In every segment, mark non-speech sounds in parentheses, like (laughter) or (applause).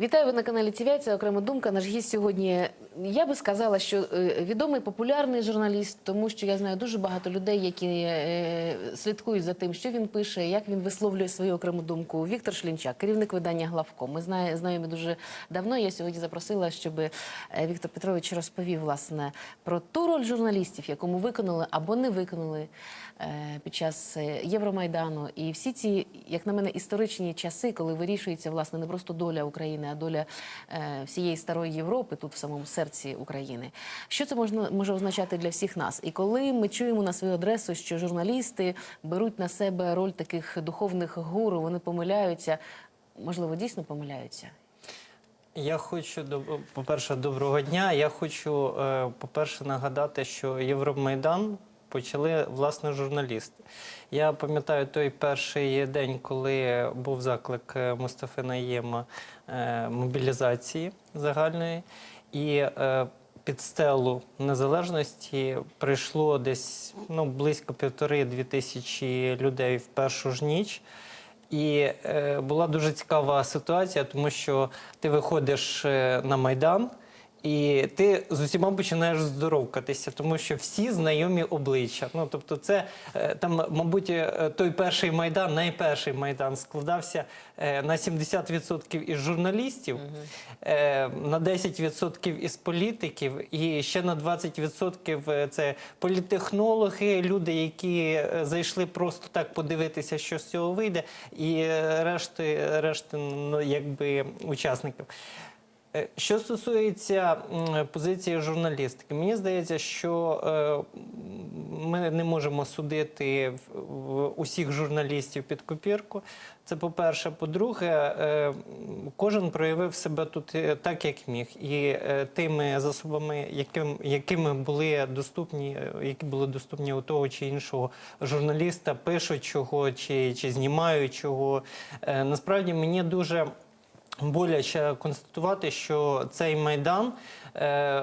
Вітаю ви на каналі Це окрема думка. Наш гість сьогодні. Я би сказала, що е, відомий популярний журналіст, тому що я знаю дуже багато людей, які е, слідкують за тим, що він пише, як він висловлює свою окрему думку. Віктор Шлінчак, керівник видання Главко. Ми знайомі дуже давно. Я сьогодні запросила, щоб е, Віктор Петрович розповів власне про ту роль журналістів, яку ми виконали або не виконали під час Євромайдану. І всі ці, як на мене, історичні часи, коли вирішується власне не просто доля України, а доля всієї старої Європи тут в самому серці України. Що це можна може означати для всіх нас? І коли ми чуємо на свою адресу, що журналісти беруть на себе роль таких духовних гуру, вони помиляються, можливо, дійсно помиляються. Я хочу доб- по-перше, доброго дня. Я хочу, е, по-перше, нагадати, що Євромайдан почали власне журналісти. Я пам'ятаю той перший день, коли був заклик е, Мустафи Наєма е, мобілізації загальної, і е, під стелу незалежності прийшло десь ну, близько півтори-дві тисячі людей в першу ж ніч. І е, була дуже цікава ситуація, тому що ти виходиш е, на майдан. І ти з усіма починаєш здоровкатися, тому що всі знайомі обличчя. Ну тобто, це е, там, мабуть, е, той перший майдан, найперший майдан складався е, на 70% із журналістів, е, на 10% із політиків, і ще на 20% це політехнологи, люди, які зайшли просто так подивитися, що з цього вийде, і решти, решти ну, якби учасників. Е, Що стосується позиції журналістики, мені здається, що е, ми не можемо судити усіх журналістів під копірку. Це по-перше. По-друге, е, кожен проявив себе тут так, як міг, і тими засобами, яким, якими були доступні, які були доступні у того чи іншого журналіста, пишуть чого чи, чи знімають чого. Е, Насправді мені дуже боляче констатувати, що цей майдан е,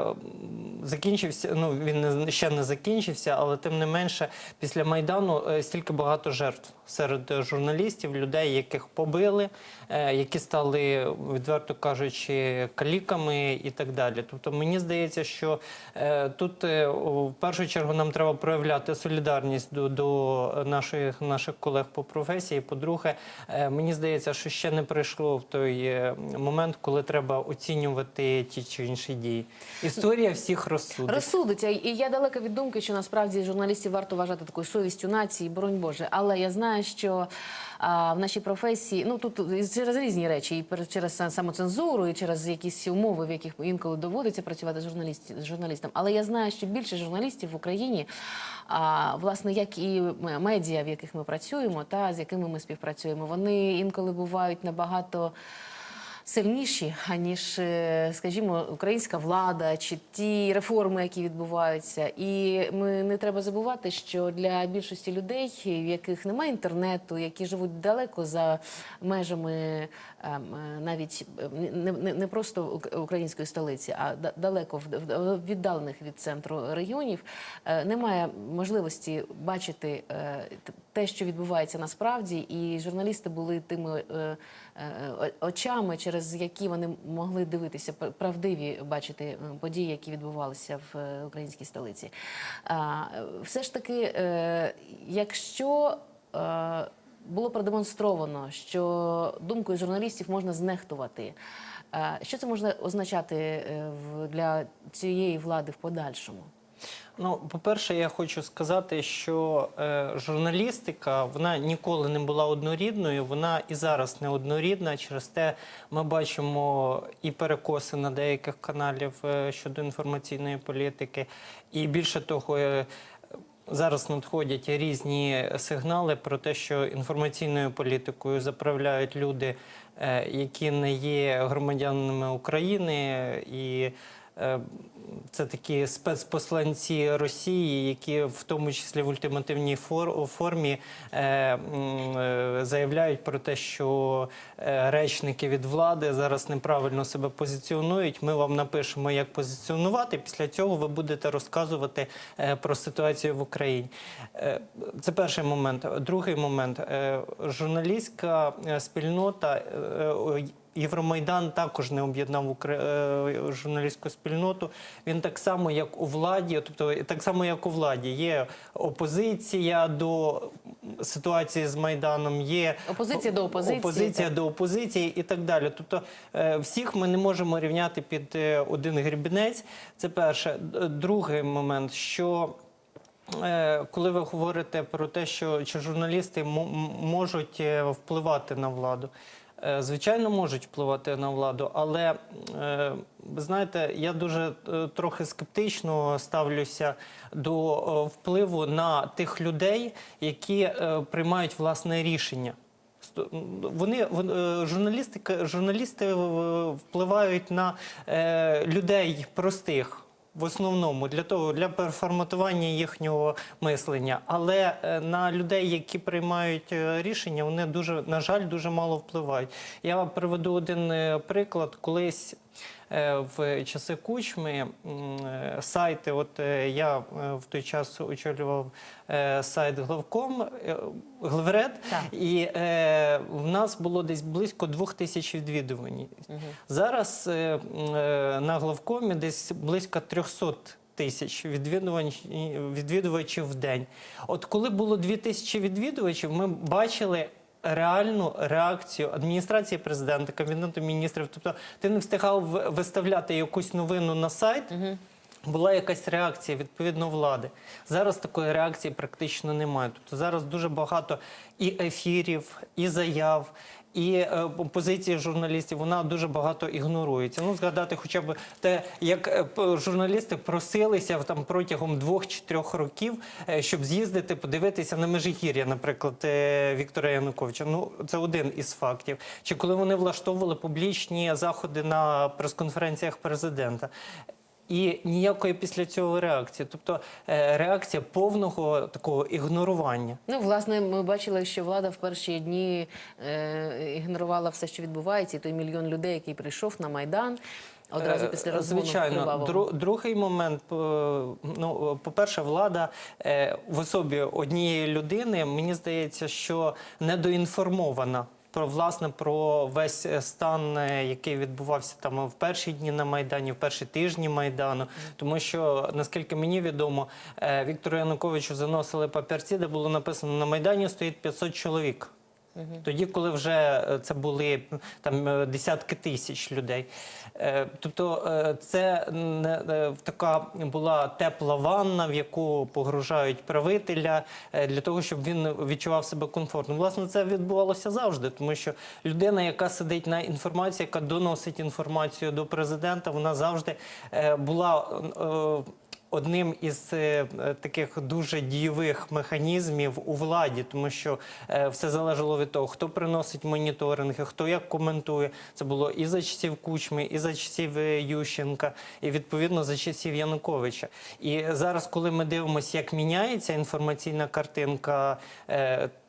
закінчився. Ну він ще не закінчився, але тим не менше, після майдану е, стільки багато жертв серед журналістів, людей, яких побили, е, які стали, відверто кажучи, каліками і так далі. Тобто, мені здається, що е, тут в першу чергу нам треба проявляти солідарність до, до наших, наших колег по професії. По-друге, мені здається, що ще не прийшло в той момент, коли треба оцінювати ті чи інші дії. Історія всіх розсудить. Розсудиться. І я далека від думки, що насправді журналістів варто вважати такою совістю нації, боронь Боже. Але я знаю, що а, в нашій професії, ну тут через різні речі, і через самоцензуру, і через якісь умови, в яких інколи доводиться працювати журналіст, журналістам. Але я знаю, що більше журналістів в Україні, а, власне, як і медіа, в яких ми працюємо, та з якими ми співпрацюємо, вони інколи бувають набагато сильніші, аніж, е, скажімо, українська влада чи ті реформи, які відбуваються. І ми не треба забувати, що для більшості людей, в яких немає інтернету, які живуть далеко за межами ем, е, навіть е, не, не, не просто ук- української столиці, а далеко віддалених від центру регіонів, е, немає можливості бачити те, що відбувається насправді, і журналісти були тими очами, через які вони могли дивитися правдиві бачити е, події, які відбувалися в е, українській столиці. Е, Все ж таки, е, якщо е, було продемонстровано, що думкою журналістів можна знехтувати. е, Що це може означати е, для цієї влади в подальшому? Ну, по-перше, я хочу сказати, що е, журналістика вона ніколи не була однорідною, вона і зараз не однорідна. Через те ми бачимо і перекоси на деяких каналів е, щодо інформаційної політики, і більше того. е, Зараз надходять різні сигнали про те, що інформаційною політикою заправляють люди, е, які не є громадянами України, і це такі спецпосланці Росії, які в тому числі в ультимативній формі е, е, заявляють про те, що е, речники від влади зараз неправильно себе позиціонують. Ми вам напишемо, як позиціонувати. Після цього ви будете розказувати е, про ситуацію в Україні. Е, Це перший момент. Другий момент. Е, Журналістська е, спільнота. Євромайдан також не об'єднав Укра- е, журналістську спільноту. Він так само, як у владі, тобто так само, як у владі, є опозиція до ситуації з Майданом, є Опозиція до опозиції, опозиція так. до опозиції і так далі. Тобто е, всіх ми не можемо рівняти під е, один грібінець. Це перше. Другий момент, що Коли ви говорите про те, що чи журналісти можуть впливати на владу, звичайно, можуть впливати на владу, але е, ви знаєте, я дуже е, трохи скептично ставлюся до е, впливу на тих людей, які е, приймають власне рішення. Вони, вон- е, журналісти е, впливають на е, людей простих. В основному для того для переформатування їхнього мислення, але е, на людей, які приймають е, рішення, вони дуже на жаль дуже мало впливають. Я приведу один е, приклад. Колись в часи кучми е, сайти. От е, я е, в той час очолював е, сайт главком е, главред, Так. і е, в нас було десь близько двох тисяч відвідувань. Зараз е, е, на главкомі десь близько 300 тисяч відвідувачів в день. От коли було 2 тисячі відвідувачів, ми бачили. Реальну реакцію адміністрації президента, кабінету міністрів. Тобто ти не встигав виставляти якусь новину на сайт, була якась реакція відповідно влади. Зараз такої реакції практично немає. Тобто зараз дуже багато і ефірів, і заяв. І е, позиції журналістів вона дуже багато ігнорується. Ну згадати, хоча б те, як е, журналісти просилися там протягом двох чи трьох років, е, щоб з'їздити, подивитися на Межигір'я, наприклад, Віктора Януковича. Ну це один із фактів. Чи коли вони влаштовували публічні заходи на прес-конференціях президента. І ніякої після цього реакції, тобто е, реакція повного такого ігнорування. Ну, власне, ми бачили, що влада в перші дні е, ігнорувала все, що відбувається, і той мільйон людей, який прийшов на Майдан одразу Е, після розгону Звичайно, кривавого. Другий момент. е, Ну, по-перше, влада е, в особі однієї людини, мені здається, що недоінформована. Про власне про весь е, стан, е, який відбувався там в перші дні на майдані, в перші тижні майдану, тому що наскільки мені відомо, е, Віктору Януковичу заносили папірці, де було написано на майдані стоїть 500 чоловік. Тоді, коли вже е, це були там е, десятки тисяч людей. Е, Тобто це така була тепла ванна, в яку погружають правителя для того, щоб він відчував себе комфортно. Власне, це відбувалося завжди, тому що людина, яка сидить на інформації, яка доносить інформацію до президента, вона завжди була. Одним із е, е, таких дуже дійових механізмів у владі, тому що е, все залежало від того, хто приносить моніторинги, хто як коментує. Це було і за часів Кучми, і за часів Ющенка, і відповідно за часів Януковича. І зараз, коли ми дивимося, як міняється інформаційна картинка.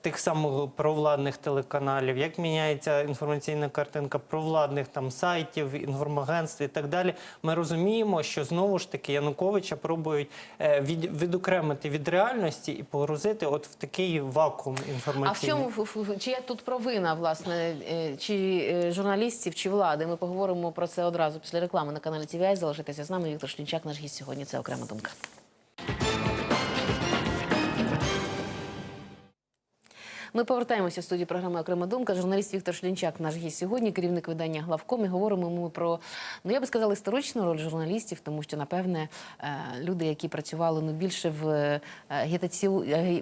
Тих самих провладних телеканалів, як міняється інформаційна картинка провладних там сайтів, інформагентств і так далі. Ми розуміємо, що знову ж таки Януковича пробують е, від, відокремити від реальності і погрузити от в такий вакуум А в чому в- чия тут провина, власне, е, чи е, журналістів, чи влади? Ми поговоримо про це одразу після реклами на каналі TVI. Залишайтеся з нами. Віктор Шлінчак, наш гість сьогодні. Це окрема думка. Ми повертаємося в студію програми Окрема думка. Журналіст Віктор Шлінчак, наш гість сьогодні, керівник видання главком. І говоримо ми про ну я би сказала історичну роль журналістів, тому що напевне е, люди, які працювали ну більше в е, агітацію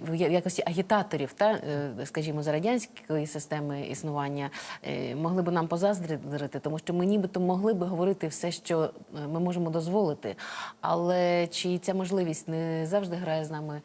в якості агітаторів, та е, скажімо, за радянської системи існування, е, могли би нам позаздрити, тому що ми нібито могли би говорити все, що е, ми можемо дозволити. Але чи ця можливість не завжди грає з нами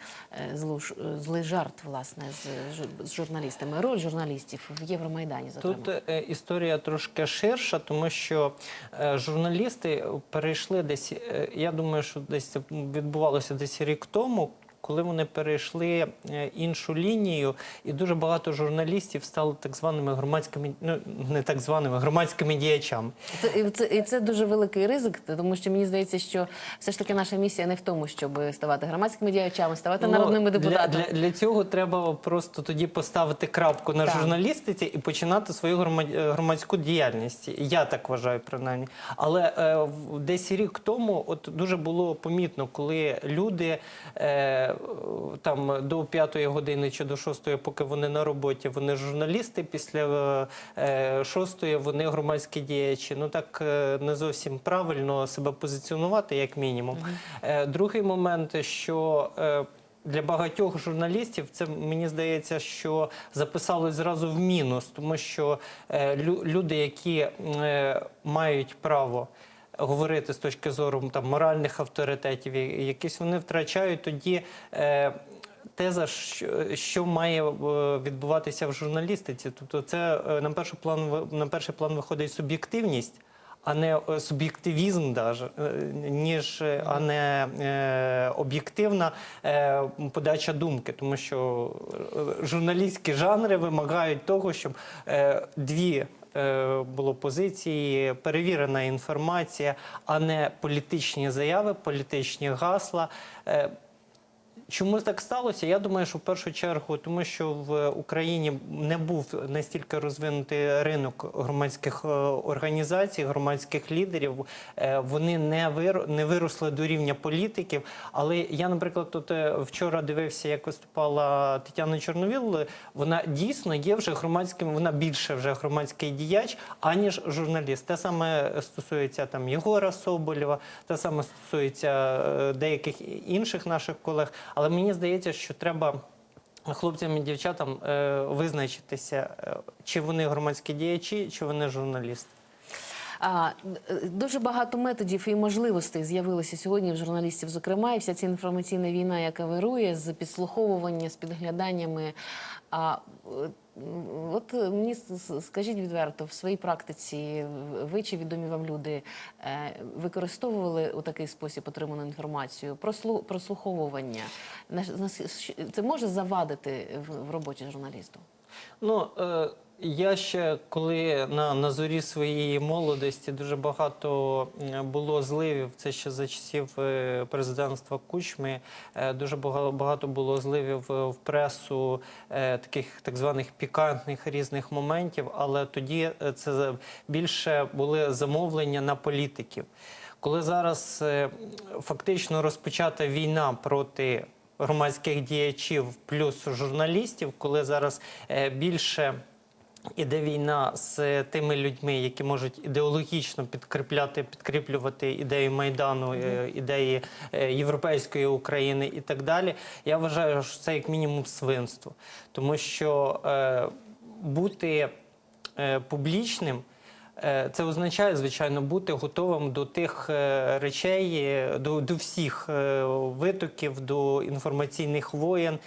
е, злу е, злий жарт, власне, з, з журналістами? Роль журналістів в Євромайдані, зокрема. Тут е, історія трошки ширша, тому що е, журналісти перейшли десь. е, я думаю, що десь це відбувалося десь рік тому. Коли вони перейшли е, іншу лінію, і дуже багато журналістів стали так званими громадськими, ну не так званими громадськими діячами. Це, і це, і це дуже великий ризик, тому що мені здається, що все ж таки наша місія не в тому, щоб ставати громадськими діячами, ставати народними Ну, депутатами. Для, для, для цього треба просто тоді поставити крапку на Так. журналістиці і починати свою е, громадську діяльність. Я так вважаю, принаймні. Але е, десь рік тому от дуже було помітно, коли люди е, там до п'ятої години чи до шостої, поки вони на роботі, вони журналісти. Після е, шостої вони громадські діячі. Ну так е, не зовсім правильно себе позиціонувати, як мінімум. Е, другий момент, що для багатьох журналістів це мені здається, що записали зразу в мінус, тому що е, люди, які е, мають право. Говорити з точки зору там моральних авторитетів, якісь вони втрачають тоді е, теза, що, що має е, відбуватися в журналістиці. Тобто, це е, на перший план на перший план виходить суб'єктивність, а не е, суб'єктивізм, ніж а не е, об'єктивна е, подача думки, тому що журналістські жанри вимагають того, щоб е, дві. Е, Було позиції, перевірена інформація, а не політичні заяви, політичні гасла. Чому так сталося? Я думаю, що в першу чергу, тому що в Україні не був настільки розвинутий ринок громадських е, організацій, громадських лідерів. Е, Вони не вир... не виросли до рівня політиків. Але я, наприклад, тут е, вчора дивився, як виступала Тетяна Чорновіл. Вона дійсно є вже громадським, вона більше вже громадський діяч, аніж журналіст. Те саме стосується там Єгора Соболєва, те саме стосується деяких інших наших колег. Але мені здається, що треба. Хлопцям і дівчатам е, визначитися, е, чи вони громадські діячі, чи вони журналісти. А, е, дуже багато методів і можливостей з'явилося сьогодні в журналістів, зокрема, і вся ця інформаційна війна, яка вирує з підслуховування, з підгляданнями. А е, от мені скажіть відверто, в своїй практиці ви чи відомі вам люди е, використовували у такий спосіб отриману інформацію? Прослу- Прослуховування це може завадити в роботі журналісту? Ну е, я ще коли на, на зорі своєї молодості дуже багато е, було зливів. Це ще за часів е, президентства Кучми. Е, Дуже багато, було зливів в пресу таких так званих пікантних різних моментів. Але тоді це більше були замовлення на політиків. Коли зараз фактично розпочата війна проти громадських діячів плюс журналістів, коли зараз більше іде війна з тими людьми, які можуть ідеологічно підкріпляти, підкріплювати ідею майдану, е, ідеї е, європейської України і так далі. Я вважаю, що це як мінімум свинство, тому що е, бути е, публічним. Е, Це означає, звичайно, бути готовим до тих е, речей, е, до, до всіх витоків, до інформаційних воєн.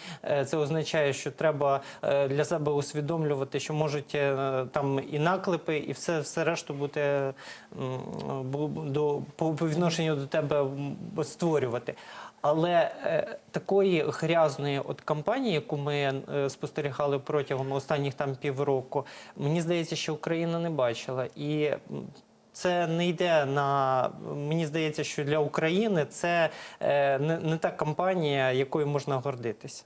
Це означає, що треба для себе усвідомлювати, що можуть там і наклепи, і все, все решту бути до, по, по відношенню до тебе створювати. Але е, такої грязної от кампанії, яку ми е, спостерігали протягом останніх там півроку, мені здається, що Україна не бачила. І це не йде на мені здається, що для України це е, не, не та кампанія, якою можна гордитися.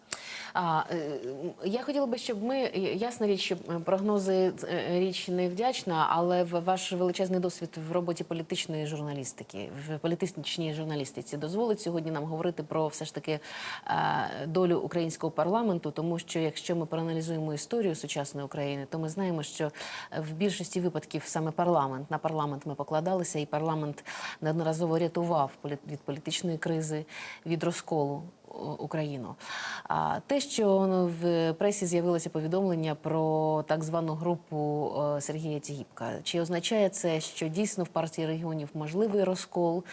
Е, я хотіла би, щоб ми ясна річ, що е, прогнози е, річ невдячна, але ваш величезний досвід в роботі політичної журналістики, в політичній журналістиці дозволить сьогодні нам говорити про все ж таки е, долю українського парламенту, тому що якщо ми проаналізуємо історію сучасної України, то ми знаємо, що в більшості випадків саме парламент на парламент ми покладалися, і парламент неодноразово рятував від політичної кризи, від розколу. Україну. А те, що в пресі з'явилося повідомлення про так звану групу е, Сергія Тігіпка, чи означає це, що дійсно в партії регіонів можливий розкол,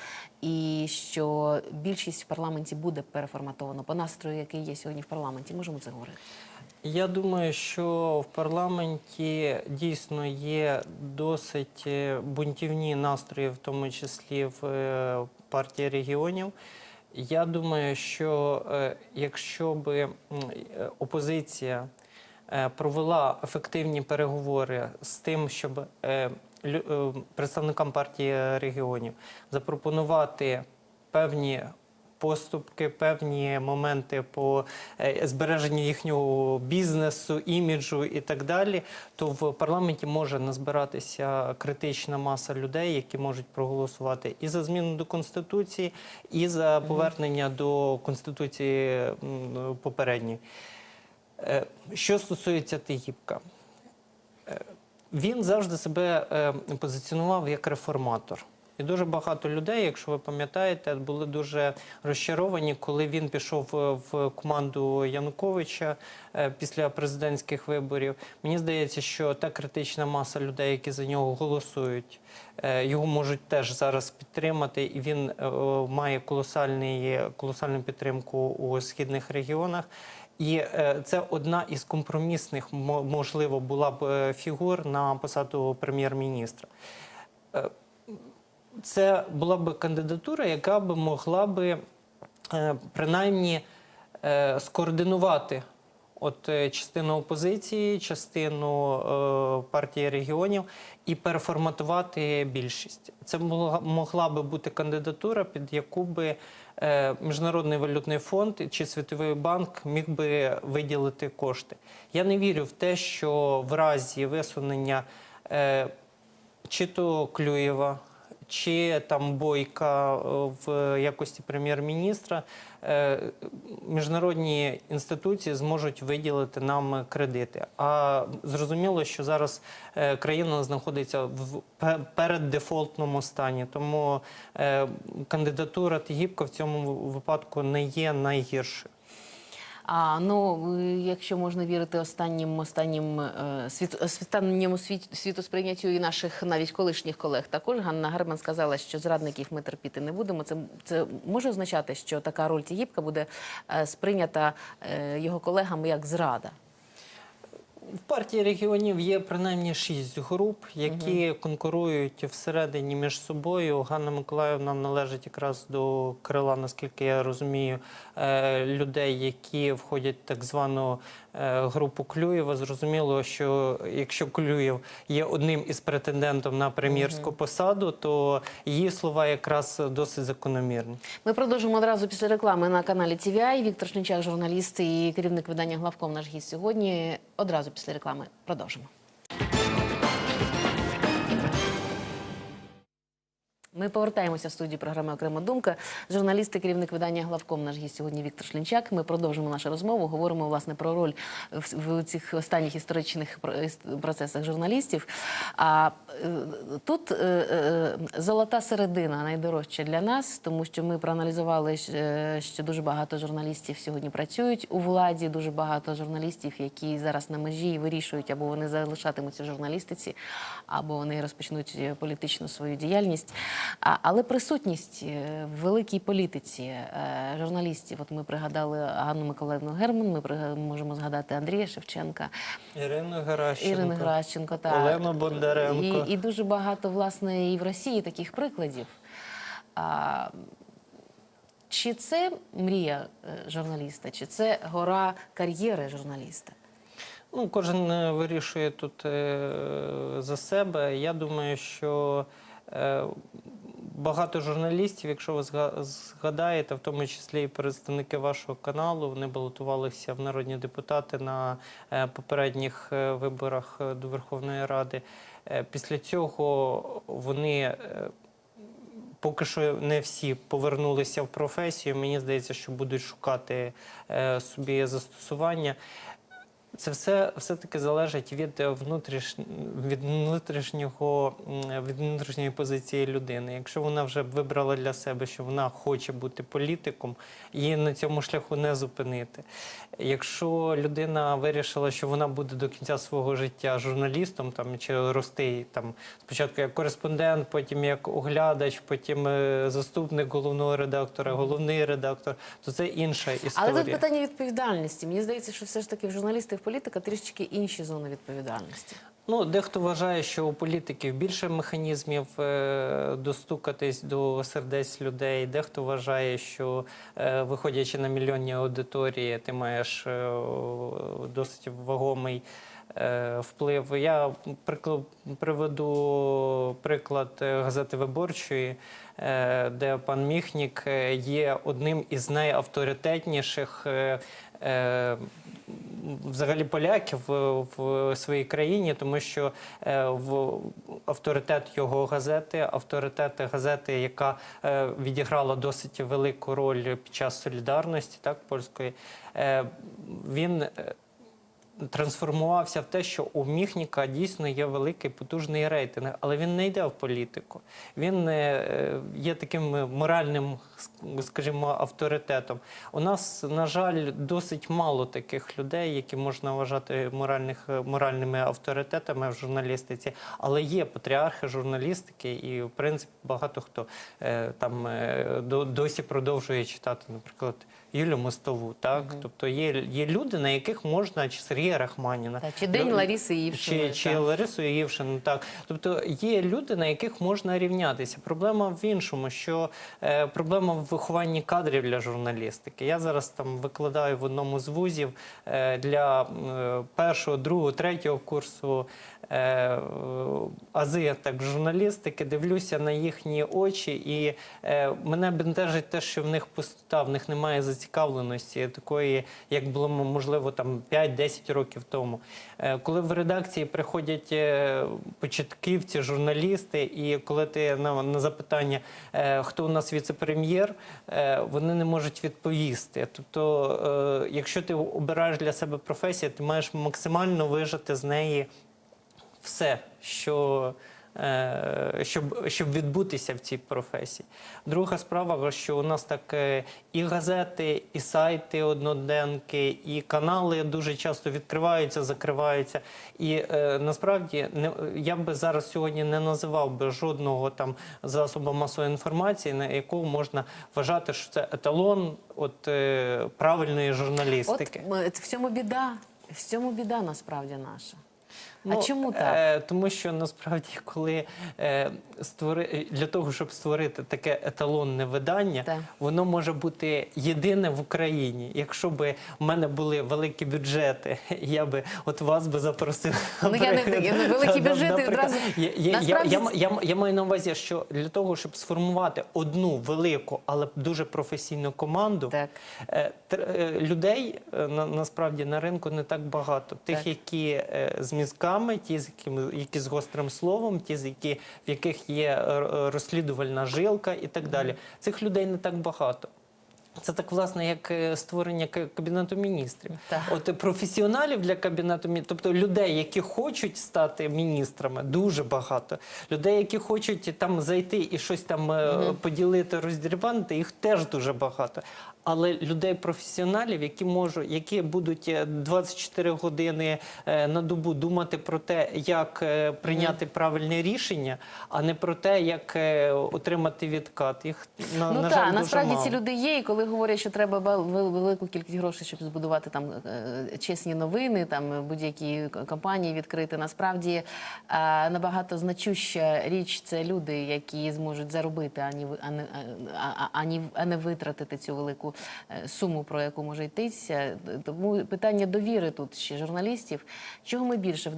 і що більшість в парламенті буде переформатовано по настрою, який є сьогодні в парламенті? Можемо це говорити? Я думаю, що в парламенті дійсно є досить е, бунтівні настрої, в тому числі в е, партії регіонів. Я думаю, що е, якщо би е, опозиція е, провела ефективні переговори з тим, щоб представникам партії регіонів запропонувати певні поступки, певні моменти по е, збереженню їхнього бізнесу, іміджу і так далі, то в парламенті може назбиратися критична маса людей, які можуть проголосувати і за зміну до конституції, і за повернення до конституції попередньої. Е, Що стосується Тигіпка, е, він завжди себе позиціонував як реформатор. І дуже багато людей, якщо ви пам'ятаєте, були дуже розчаровані, коли він пішов е, в команду Януковича е, після президентських виборів. Мені здається, що та критична маса людей, які за нього голосують, е, його можуть теж зараз підтримати, і він має колосальну підтримку у східних регіонах. І це одна із компромісних, мо- можливо, була б фігур на посаду прем'єр-міністра. Це була б кандидатура, яка б могла би е, принаймні е, скоординувати от е, частину опозиції, частину партії регіонів і переформатувати більшість. Це могла, би бути кандидатура, під яку би Міжнародний валютний фонд чи Світовий банк міг би виділити кошти. Я не вірю в те, що в разі висунення чи то Клюєва, чи там Бойка е, в якості прем'єр-міністра, е, міжнародні інституції зможуть виділити нам кредити. А зрозуміло, що зараз е, країна знаходиться в переддефолтному стані, тому кандидатура Тігіпка в цьому випадку не є найгіршою. А ну, якщо можна вірити останнім останнім е, світ, останньому світ, світосприйняттю і наших навіть колишніх колег, також Ганна Герман сказала, що зрадників ми терпіти не будемо. Це це може означати, що така роль Тігіпка буде е, сприйнята е, його колегами як зрада. В партії регіонів є принаймні шість груп, які конкурують всередині між собою. Ганна Миколаївна належить якраз до крила, наскільки я розумію, е, людей, які входять в так звану е, групу Клюєва. Зрозуміло, що якщо Клюєв є одним із претендентів на прем'єрську посаду, то її слова якраз досить закономірні. Ми продовжимо одразу після реклами на каналі TVI. Віктор Шничак, журналіст і керівник видання Главком наш гість сьогодні. Одразу після реклами продовжимо. Ми повертаємося в студію програми Окрема думка. Журналіст і керівник видання Главком наш гість сьогодні Віктор Шлінчак. Ми продовжимо нашу розмову. Говоримо власне про роль в, цих останніх історичних процесах журналістів. А тут е, е, золота середина найдорожча для нас, тому що ми проаналізували, е, що дуже багато журналістів сьогодні працюють у владі. Дуже багато журналістів, які зараз на межі і вирішують, або вони залишатимуться в журналістиці, або вони розпочнуть е, політичну свою діяльність. Але присутність е, в великій політиці е, журналістів. От ми пригадали Ганну Миколаївну Герман, ми можемо згадати Андрія Шевченка, Ірину Геращенко, Ірину Гращенко та Олену Бондаренко. І, і дуже багато власне і в Росії таких прикладів. А, чи це мрія е, журналіста, чи це гора кар'єри журналіста? Ну, кожен е, вирішує тут е, за себе. Я думаю, що багато журналістів, якщо ви згадаєте, в тому числі і представники вашого каналу, вони балотувалися в народні депутати на попередніх виборах до Верховної Ради. Е, Після цього вони. е, Поки що не всі повернулися в професію. Мені здається, що будуть шукати е, собі застосування. Це все все-таки залежить від е, внутріш... від внутрішнього від внутрішньої позиції людини. Якщо вона вже вибрала для себе, що вона хоче бути політиком, її на цьому шляху не зупинити. Якщо людина вирішила, що вона буде до кінця свого життя журналістом, там чи рости там спочатку як кореспондент, потім як оглядач, потім е, заступник головного редактора, головний редактор, то це інша історія. Але тут питання відповідальності. Мені здається, що все ж таки в журналістів політика трішечки інші зони відповідальності. Ну, дехто вважає, що у політиків більше механізмів е, достукатись до сердець людей. Дехто вважає, що е, виходячи на мільйонні аудиторії, ти маєш е, досить вагомий е, вплив. Я прикл- приведу приклад е, газети Виборчої, е, де пан Міхнік е, є одним із найавторитетніших. е, е, взагалі поляків в, в своїй країні, тому що е, в авторитет його газети, авторитет газети, яка е, відіграла досить велику роль під час солідарності, так польської, е, він. е, Трансформувався в те, що у Міхніка дійсно є великий потужний рейтинг, але він не йде в політику. Він е, є таким моральним, скажімо, авторитетом. У нас, на жаль, досить мало таких людей, які можна вважати моральних, моральними авторитетами в журналістиці, але є патріархи журналістики, і в принципі багато хто е, там е, до- досі продовжує читати, наприклад, Юлю Мостову. Так, тобто є, є люди, на яких можна чи Сергія Рахманіна, Так, чи День Лю- Лариси Івшиної, чи, чи. Ларису Євшину, так. Тобто є люди, на яких можна рівнятися. Проблема в іншому, що е, проблема в вихованні кадрів для журналістики. Я зараз там викладаю в одному з вузів е, для е, першого, другого, третього курсу е, ази так, журналістики, дивлюся на їхні очі, і мене бентежить те, що в них пустота, в них немає зацікавленості такої, як було можливо там 5-10 років тому. Коли в редакції приходять початківці, журналісти, і коли ти на, на запитання, хто у нас віце-прем'єр, е, вони не можуть відповісти. Тобто, е, якщо ти обираєш для себе професію, ти маєш максимально вижити з неї все, що. Е, Щоб, щоб відбутися в цій професії. Друга справа, що у нас так і газети, і сайти одноденки, і канали дуже часто відкриваються, закриваються. І е, насправді не, я би зараз сьогодні не називав би жодного там засобу масової інформації, на якого можна вважати, що це еталон от, е, правильної журналістики. м, в цьому біда. В цьому біда насправді наша. А Ну, чому так? Е, тому що насправді, коли е, створи для того, щоб створити таке еталонне видання, Так. воно може бути єдине в Україні. Якщо б в мене були великі бюджети, (laughs) я би от вас би запросив. Ну, я не- я не- великі (laughs) бюджети одразу- Я, я, я, Насправді я, я, я маю на увазі, що для того, щоб сформувати одну велику, але дуже професійну команду, Так. Е, тр- е, Людей е, на, насправді на ринку не так багато. Тих, Так. які е, з мізками, ті, які з гострим словом, ті, які в яких є е, е, розслідувальна жилка і так далі. Цих людей не так багато. Це так, власне, як е, створення кабінету міністрів. Так. От професіоналів для кабінету міністрів, тобто людей, які хочуть стати міністрами, дуже багато. Людей, які хочуть там зайти і щось там е, поділити, роздрібанити, їх теж дуже багато. Але людей професіоналів, які можуть, які будуть е, 24 години е, на добу думати про те, як е, прийняти правильне рішення, а не про те, як е, отримати відкат. Їх на, Ну на так, жаль, насправді мало. ці люди є, і коли говорять, що треба вел- вел- велику кількість грошей, щоб збудувати там е, чесні новини, там е, будь-які компанії відкрити. Насправді е, набагато значуща річ це люди, які зможуть заробити, ані ви- а не а- а- ані а не витратити цю велику е, суму, про яку може йтися. Тому питання довіри тут ще журналістів. Чого ми більше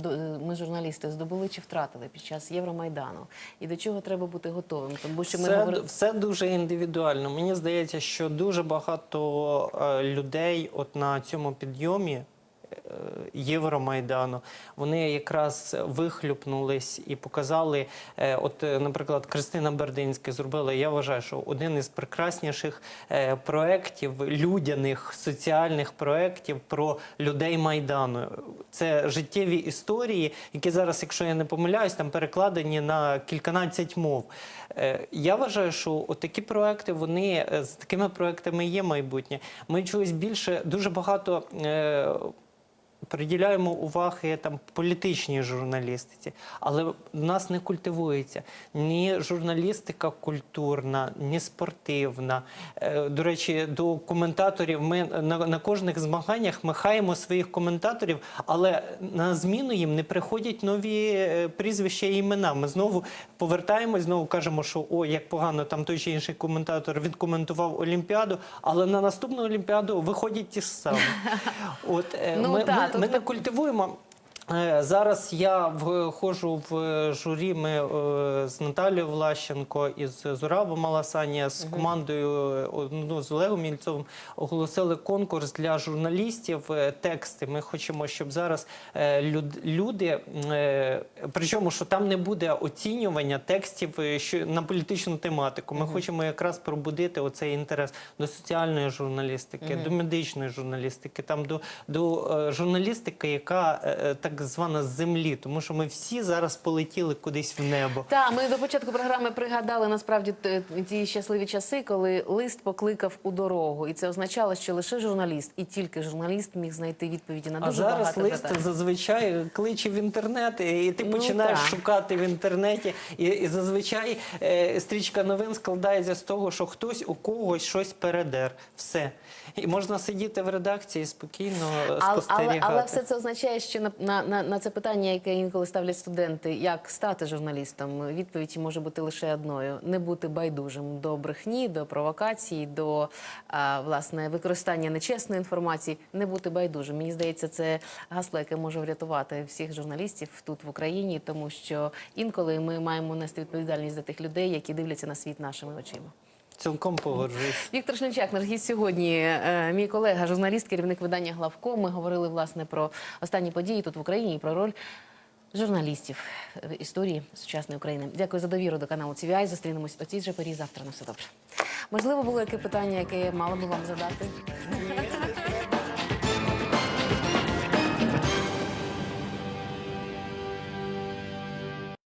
ми журналісти здобули чи втратили під час Євромайдану? І до чого треба бути готовим? Тому що ми все, говорили. все дуже індивідуально. Мені здається, що дуже багато е, людей от на цьому підйомі. Е, Євромайдану, вони якраз вихлюпнулись і показали. е, От, е, наприклад, Кристина Бердинська зробила. Я вважаю, що один із прекрасніших проєктів, людяних соціальних проєктів про людей майдану. Це життєві історії, які зараз, якщо я не помиляюсь, там перекладені на кільканадцять мов. Я вважаю, що такі проекти, вони з такими проектами є майбутнє. Ми чогось більше дуже багато. Приділяємо уваги там політичній журналістиці, але в нас не культивується ні журналістика культурна, ні спортивна. Е, До речі, до коментаторів ми на, на кожних змаганнях ми хаємо своїх коментаторів, але на зміну їм не приходять нові е, прізвища і імена. Ми знову повертаємось, знову кажемо, що о, як погано там той чи інший коментатор відкоментував Олімпіаду, але на наступну Олімпіаду виходять ті ж самі. (laughs) От е, Ну, ми, та, ми, не культивуємо. Е, Зараз я входжу в журі. Ми е, з Наталією Влащенко і з Зурабом Аласанія з командою е, ну, з Олегом Мільцовим оголосили конкурс для журналістів. Тексти. Ми хочемо, щоб зараз люди, причому що там не буде оцінювання текстів на політичну тематику. Ми хочемо якраз пробудити оцей інтерес до соціальної журналістики, до медичної журналістики, там до, до журналістики, яка е, так звана землі, тому що ми всі зараз полетіли кудись в небо. Так, ми до початку програми пригадали насправді ті щасливі часи, коли лист покликав у дорогу, і це означало, що лише журналіст і тільки журналіст міг знайти відповіді на А зараз багато лист питань. зазвичай кличе в інтернет, і ти Ну, починаєш так. шукати в інтернеті. І, і зазвичай е, стрічка новин складається з того, що хтось у когось щось передер. Все. І можна сидіти в редакції спокійно е, Але, але, але все це означає, що на, на, на, на це питання, яке інколи ставлять студенти, як стати журналістом, відповідь може бути лише одною: не бути байдужим до брехні, до провокацій, до а, власне використання нечесної інформації, не бути байдужим. Мені здається, це гасло, яке може врятувати всіх журналістів тут в Україні, тому що інколи ми маємо нести відповідальність за тих людей, які дивляться на світ нашими очима. Цілком погоджуюсь. (laughs) Віктор Шлінчак, наш гість сьогодні, е, мій колега, журналіст, керівник видання Главко. Ми говорили власне про останні події тут в Україні і про роль журналістів в історії сучасної України. Дякую за довіру до каналу CVI. Зустрінемось о цій же порі завтра. На все добре. Можливо, було яке питання, яке я мала би вам задати.